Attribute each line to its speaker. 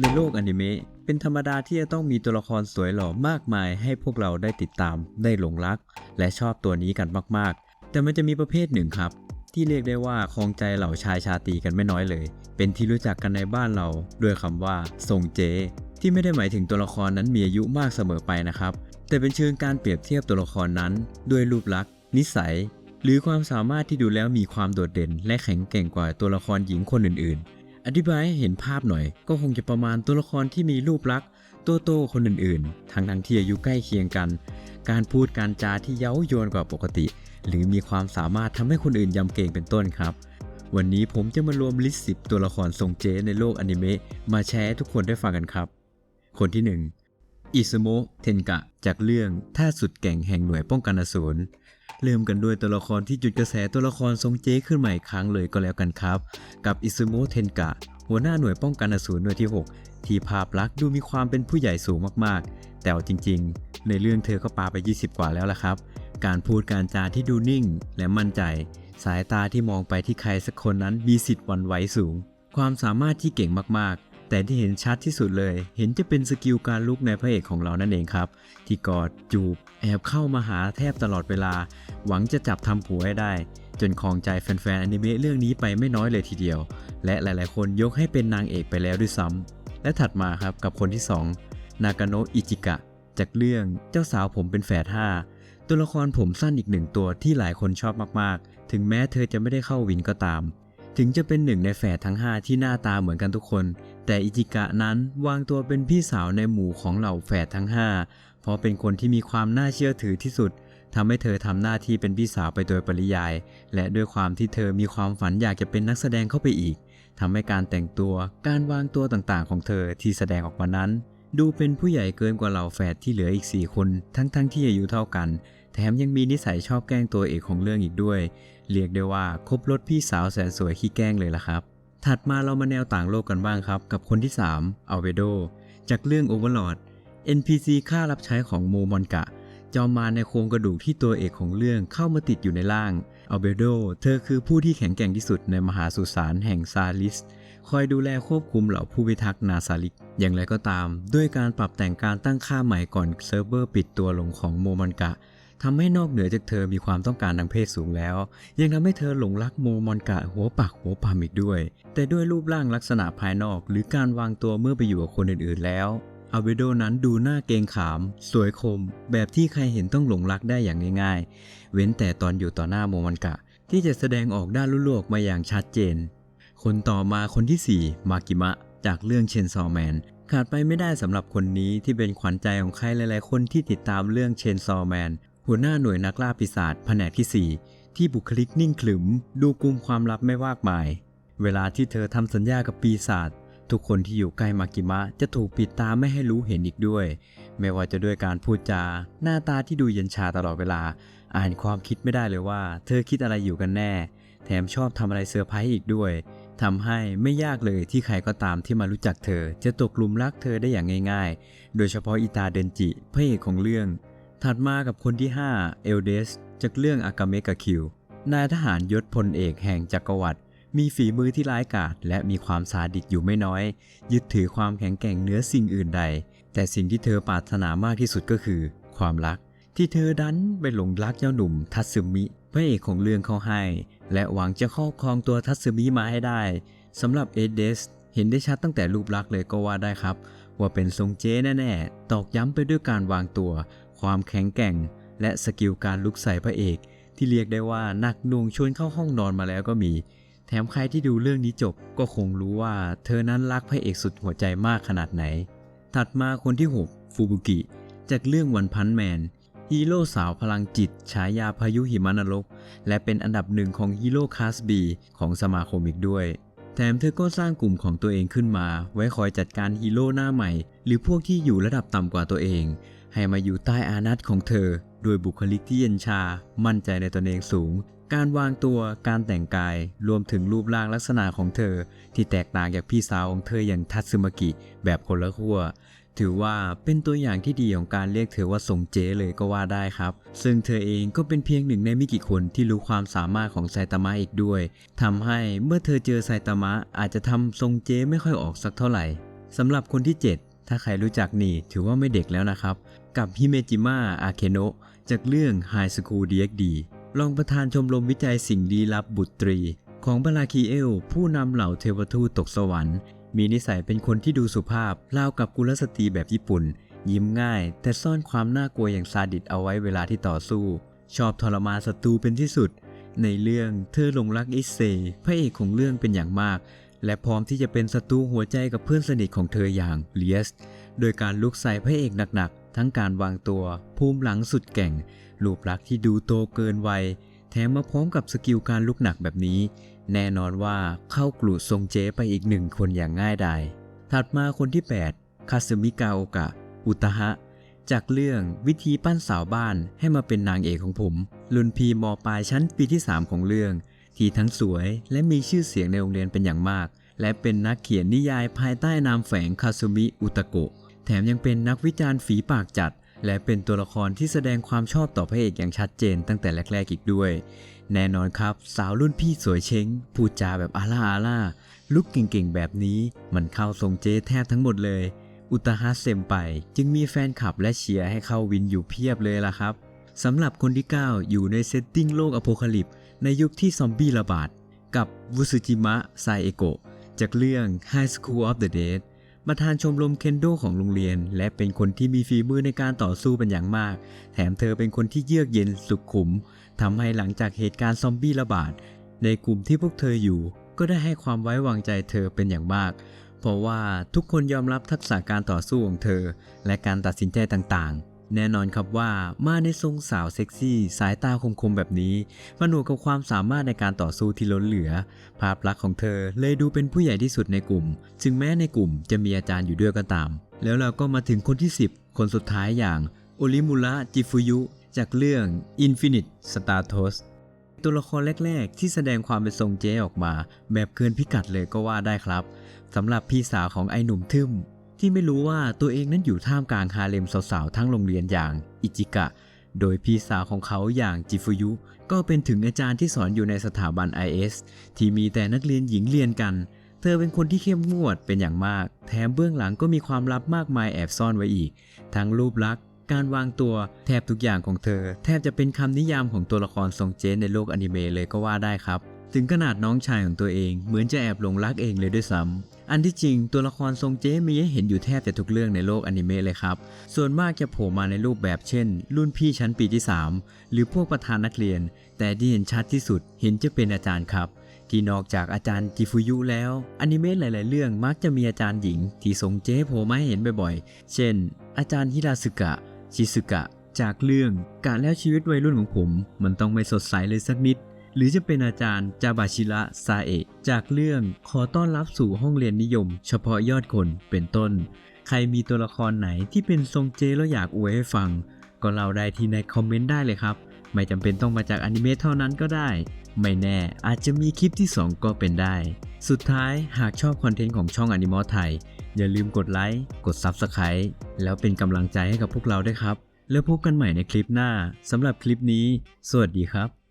Speaker 1: ในโลกอนิเมะเป็นธรรมดาที่จะต้องมีตัวละครสวยหล่อมากมาย ให้พวกเราได้ติดตามได้หลงรัก และชอบตัวนี้กันมากๆ แต่มันจะมีประเภทหนึ่งครับ ที่เรียกได้ว่าครองใจเหล่าชายชาตรีกันไม่น้อยเลย เป็นที่รู้จักกันในบ้านเราด้วยคำว่าทรงเจ ที่ไม่ได้หมายถึงตัวละครนั้นมีอายุมากเสมอไปนะครับ แต่เป็นเชิงการเปรียบเทียบตัวละครนั้น ด้วยรูปลักษณ์ นิสัย หรือความสามารถที่ดูแล้วมีความโดดเด่น และแข็งแกร่งกว่าตัวละครหญิงคนอื่นๆ อธิบายให้เห็นภาพหน่อย ก็คงจะประมาณตัวละครที่มีรูปลักษณ์ตัวโตคนอื่นๆ ทั้งทั้งที่อายุใกล้เคียงกัน การพูดการจาที่เย้ายวนกว่าปกติ หรือมีความสามารถทำให้คนอื่นยำเกรงเป็นต้นครับ วันนี้ผมจะมารวมลิสต์10 ตัวละครทรงเจในโลกอนิเมะมาแชร์ให้ทุกคนได้ฟังกันครับ คนที่1อิซโมะเทนกะ จากเรื่องท่าสุดแก่งแห่งหน่วยป้องกันอสูร เริ่มกันด้วยตัวละครที่จุดกระแสตัวละครทรงเจขึ้นใหมาอีกครั้งเลยก็แล้วกันครับ กับอิซุโมะเทนกะ หัวหน้าหน่วยป้องกันอสูรหน่วยที่ 6 ที่ภาพลักษณ์ดูมีความเป็นผู้ใหญ่สูงมากๆ แต่เอาจริงๆ ในเรื่องเธอก็ปาไป 20 กว่าแล้วละครับ การพูดการจาที่ดูนิ่งและมั่นใจ สายตาที่มองไปที่ใครสักคนนั้นมีสิทธิ์หวันไหวสูง ความสามารถที่เก่งมากๆ แต่ที่เห็นชัดที่สุดเลย เห็นจะเป็นสกิลการลุกในพระเอกของเรานั่นเองครับ ที่กอดจูบแอบเข้ามาหาแทบตลอดเวลา หวังจะจับทำผัวให้ได้ จนครองใจแฟนๆอนิเมะเรื่องนี้ไปไม่น้อยเลยทีเดียว และหลายๆ คนยกให้เป็นนางเอกไปแล้วด้วยซ้ำและถัดมาครับกับคนที่ 2 นากาโนะอิจิกะ จากเรื่องเจ้าสาวผมเป็นแฝดห้าตัวละครผมสั้นอีกหนึ่งตัวที่หลายคนชอบมากๆ ถึงแม้เธอจะไม่ได้เข้าวินก็ตาม ถึงจะเป็นหนึ่งในแฝดทั้ง 5 ที่หน้าตาเหมือนกันทุกคน แต่อิจิกะนั้นวางตัวเป็นพี่สาวในหมู่ของเหล่าแฝดทั้ง 5 เพราะเป็นคนที่มีความน่าเชื่อถือที่สุดทำให้เธอทำหน้าที่เป็นพี่สาวไปโดยปริยาย และด้วยความที่เธอมีความฝันอยากจะเป็นนักแสดงเข้าไปอีกทำให้การแต่งตัว การวางตัวต่างๆ ของเธอที่แสดงออกมานั้น ดูเป็นผู้ใหญ่เกินกว่าเหล่าแฝดที่เหลืออีก 4 คน ทั้งๆที่อายุเท่ากัน แถมยังมีนิสัยชอบแกล้งตัวเอกของเรื่องอีกด้วย เรียกได้ว่าครบรถพี่สาวแสนสวยขี้แกล้งเลยล่ะครับ ถัดมาเรามาแนวต่างโลกกันบ้างครับ กับคนที่3อัลเวโดจากเรื่อง Overlord NPC ค่ารับใช้ของโมมอนกะ จอมมาในโครงกระดูกที่ตัวเอกของเรื่องเข้ามาติดอยู่ในร่างอัลเบโด เธอคือผู้ที่แข็งแกร่งที่สุดในมหาสุสานแห่งซาลิส คอยดูแลควบคุมเหล่าผู้พิทักษ์นาซาลิก อย่างไรก็ตาม ด้วยการปรับแต่งการตั้งค่าใหม่ก่อนเซิร์ฟเวอร์ปิดตัวลงของโมมันกะ ทำให้นอกเหนือจากเธอมีความต้องการทางเพศสูงแล้ว ยังทำให้เธอหลงรักโมมอนกะหัวปักหัวปามอีกด้วย แต่ด้วยรูปร่างลักษณะภายนอกหรือการวางตัวเมื่อไปอยู่กับคนอื่นๆแล้วอาเวโดนั้นดูหน้าเกงขาม สวยคม แบบที่ใครเห็นต้องหลงรักได้อย่างง่าย ๆ เว้นแต่ตอนอยู่ต่อหน้าโมมันกะ ที่จะแสดงออกด้านลุกๆออกมาอย่างชัดเจน คนต่อมาคนที่ 4 มากิมะ จากเรื่องเชนซอแมนขาดไปไม่ได้สำหรับคนนี้ที่เป็นขวัญใจของใครหลายๆ คนที่ติดตามเรื่องเชนซอแมน หัวหน้าหน่วยนักล่าปีศาจแผนกที่ 4 ที่บุคลิกนิ่งขรึม ดูกุมความลับไม่วากมาย เวลาที่เธอทำสัญญากับปีศาจทุกคนที่อยู่ใกล้มากิมะจะถูกปิดตาไม่ให้รู้เห็นอีกด้วย ไม่ว่าจะด้วยการพูดจา หน้าตาที่ดูเย็นชาตลอดเวลา อ่านความคิดไม่ได้เลยว่า เธอคิดอะไรอยู่กันแน่ แถมชอบทำอะไรเซอร์ไพรส์อีกด้วยทำให้ไม่ยากเลยที่ใครก็ตามที่มารู้จักเธอ จะตกหลุมรักเธอได้อย่างง่าย ๆ โดยเฉพาะอิตาเดนจิพระเอกของเรื่อง ถัดมากับคนที่ 5 เอลเดส จากเรื่องอากาเมกะคิว นายทหารยศพลเอกแห่งจักรวรรดิมีฝีมือที่ร้ายกาจและมีความซาดิสอยู่ไม่น้อย ยึดถือความแข็งแกร่งเหนือสิ่งอื่นใด แต่สิ่งที่เธอปรารถนามากที่สุดก็คือ ความรัก ที่เธอดันไปหลงรักเจ้าหนุ่มทัตสึมิพระเอกของเรื่องเขาให้ และหวังจะครอบครองตัวทัตสึมิมาให้ได้สำหรับเอเดสเห็นได้ชัดตั้งแต่รูปลักษณ์เลยก็ว่าได้ครับ ว่าเป็นทรงเจ๊แน่ๆ ตอกย้ำไปด้วยการวางตัว ความแข็งแกร่ง และสกิลการลุกใส่พระเอก ที่เรียกได้ว่านักหน่วงชวนเข้าห้องนอนมาแล้วก็มี แถมใครที่ดูเรื่องนี้จบก็คงรู้ว่าเธอนั้นรักพระเอกสุดหัวใจมากขนาดไหน ถัดมาคนที่ 6 ฟูบุกิ จากเรื่องวันพันแมนฮีโร่สาวพลังจิต ฉายาพายุหิมะนรก และเป็นอันดับหนึ่งของฮีโร่คาสบีของสมาคมอีกด้วย แถมเธอก็สร้างกลุ่มของตัวเองขึ้นมา ไว้คอยจัดการฮีโร่หน้าใหม่ หรือพวกที่อยู่ระดับต่ำกว่าตัวเอง ให้มาอยู่ใต้อานัตของเธอ โดยบุคลิกที่เย็นชา มั่นใจในตนเองสูง การวางตัวการแต่งกายรวมถึงรูปร่างลักษณะของเธอ ที่แตกต่างจากพี่สาวของเธออย่างทัตสึมากิแบบคนละขั้วถือว่าเป็นตัวอย่างที่ดีของการเรียกเธอว่าทรงเจเลยก็ว่าได้ครับ ซึ่งเธอเองก็เป็นเพียงหนึ่งในไม่กี่คนที่รู้ความสามารถของไซตามะอีกด้วยทำให้เมื่อเธอเจอไซตามะอาจจะทำทรงเจไม่ค่อยออกสักเท่าไหร่สำหรับคนที่ 7 ถ้าใครรู้จักนี่ถือว่าไม่เด็กแล้วนะครับ กับฮิเมจิมะอาเคโนะจากเรื่อง High School DxD รองประธานชมรมวิจัยสิ่งลี้ลับบุตรี ของบาราคีเอล ผู้นำเหล่าเทวทูตตกสวรรค์ มีนิสัยเป็นคนที่ดูสุภาพราวกับกุลสตรีแบบญี่ปุ่น ยิ้มง่าย แต่ซ่อนความน่ากลัวอย่างซาดิสเอาไว้เวลาที่ต่อสู้ ชอบทรมานศัตรูเป็นที่สุด ในเรื่องเธอหลงรักอิเซพระเอกของเรื่องเป็นอย่างมาก และพร้อมที่จะเป็นศัตรูหัวใจกับเพื่อนสนิทของเธออย่างเลียส โดยการลุกใส่พระเอกหนักๆ ทั้งการวางตัว ภูมิหลังสุดแก่ง รูปลักษณ์ที่ดูโตเกินวัย แถมมาพร้อมกับสกิลการลุกหนักแบบนี้ แน่นอนว่าเข้ากลุ่ทรงเจ๊ไปอีกหนึ่งคนอย่างง่ายดาย ถัดมาคนที่ 8 คาซึมิกาโอกะ อุตหะ จากเรื่องวิธีปั้นสาวบ้านให้มาเป็นนางเอกของผมรุ่นพีมปลายชั้นปีที่ 3 ของเรื่อง ที่ทั้งสวยและมีชื่อเสียงในโรงเรียนเป็นอย่างมาก และเป็นนักเขียนนิยายภายใต้นามแฝงคาซุมิอุตะโกะแถมยังเป็นนักวิจารณ์ฝีปากจัด และเป็นตัวละครที่แสดงความชอบต่อพระเอกอย่างชัดเจนตั้งแต่แรกๆอีกด้วย แน่นอนครับ สาวรุ่นพี่สวยเช้งพูดจาแบบอาล่าอาล่าลุกเก่งๆแบบนี้ มันเข้าทรงเจแทบทั้งหมดเลย อุตหะเซมไปจึงมีแฟนคลับและเชียร์ให้เข้าวินอยู่เพียบเลยล่ะครับสำหรับคนที่ 9 อยู่ในเซตติ้งโลกอโพคาลิปส์ ในยุคที่ซอมบี้ระบาดกับวุสุจิมะไซเอโกะจากเรื่อง High School of the Dead ประธานชมรมเคนโดของโรงเรียน และเป็นคนที่มีฝีมือในการต่อสู้เป็นอย่างมาก แถมเธอเป็นคนที่เยือกเย็นสุขุมทำให้หลังจากเหตุการณ์ซอมบี้ระบาด ในกลุ่มที่พวกเธออยู่ ก็ได้ให้ความไว้วางใจเธอเป็นอย่างมาก เพราะว่าทุกคนยอมรับทักษะการต่อสู้ของเธอ และการตัดสินใจต่างๆ แน่นอนครับว่ามาในทรงสาวเซ็กซี่ สายตาคมๆแบบนี้ผนวกกับความสามารถในการต่อสู้ที่ล้นเหลือ ภาพลักษณ์ของเธอเลยดูเป็นผู้ใหญ่ที่สุดในกลุ่มถึงแม้ในกลุ่มจะมีอาจารย์อยู่ด้วยก็ตาม แล้วเราก็มาถึงคนที่ 10 คนสุดท้ายอย่างโอริมุระจิฟุยุ จากเรื่อง Infinite Status ตัวละครแรก ๆ ที่แสดงความเป็นทรงเจ๊ออกมา แบบเกินพิกัดเลยก็ว่าได้ครับสำหรับพี่สาวของไอ้หนุ่มทึม ที่ไม่รู้ว่าตัวเองนั้นอยู่ท่ามกลางฮาเลมสาวๆทั้งโรงเรียนอย่างอิจิกะ โดยพี่สาวของเขาอย่างจิฟุยุ ก็เป็นถึงอาจารย์ที่สอนอยู่ในสถาบัน IS ที่มีแต่นักเรียนหญิงเรียนกัน เธอเป็นคนที่เข้มงวดเป็นอย่างมาก แถมเบื้องหลังก็มีความลับมากมายแอบซ่อนไว้อีก ทั้งรูปลักษณ์การวางตัวแทบทุกอย่างของเธอ แทบจะเป็นคำนิยามของตัวละครทรงเจนในโลกอนิเมะเลยก็ว่าได้ครับ ถึงขนาดน้องชายของตัวเอง เหมือนจะแอบหลงรักเองเลยด้วยซ้ำอันที่จริงตัวละครทรงเจมีให้เห็นอยู่แทบจะทุกเรื่องในโลกอนิเมะเลยครับ ส่วนมากจะโผล่มาในรูปแบบเช่น รุ่นพี่ชั้นปีที่ 3 หรือพวกประธานนักเรียน แต่ที่เห็นชัดที่สุดเห็นจะเป็นอาจารย์ครับที่นอกจากอาจารย์จิฟุยุแล้วอนิเมะหลาย ๆ เรื่องมักจะมีอาจารย์หญิง ที่ทรงเจ๊โผล่มาให้เห็นบ่อยๆ เช่น อาจารย์ฮิราสึกะ ชิสึกะ จากเรื่องกะแล้วชีวิตวัยรุ่นของผม มันต้องไม่สดใสเลยสักนิด หรือจะเป็นอาจารย์จาบาชิระซาเอะจากเรื่องขอต้อนรับสู่ห้องเรียนนิยม เฉพาะยอดคนเป็นต้น ใครมีตัวละครไหนที่เป็นทรงเจแล้วอยากอวยให้ฟัง ก็เล่าได้ที่ในคอมเมนต์ได้เลยครับ ไม่จำเป็นต้องมาจากอนิเมะเท่านั้นก็ได้ ไม่แน่อาจจะมีคลิปที่ 2 ก็เป็นได้ สุดท้ายหากชอบคอนเทนต์ของช่องอนิมอไทยอย่าลืมกดไลค์กด Subscribe แล้วเป็นกำลังใจให้กับพวกเราด้วยครับ แล้วพบกันใหม่ในคลิปหน้าสำหรับคลิปนี้ สวัสดีครับ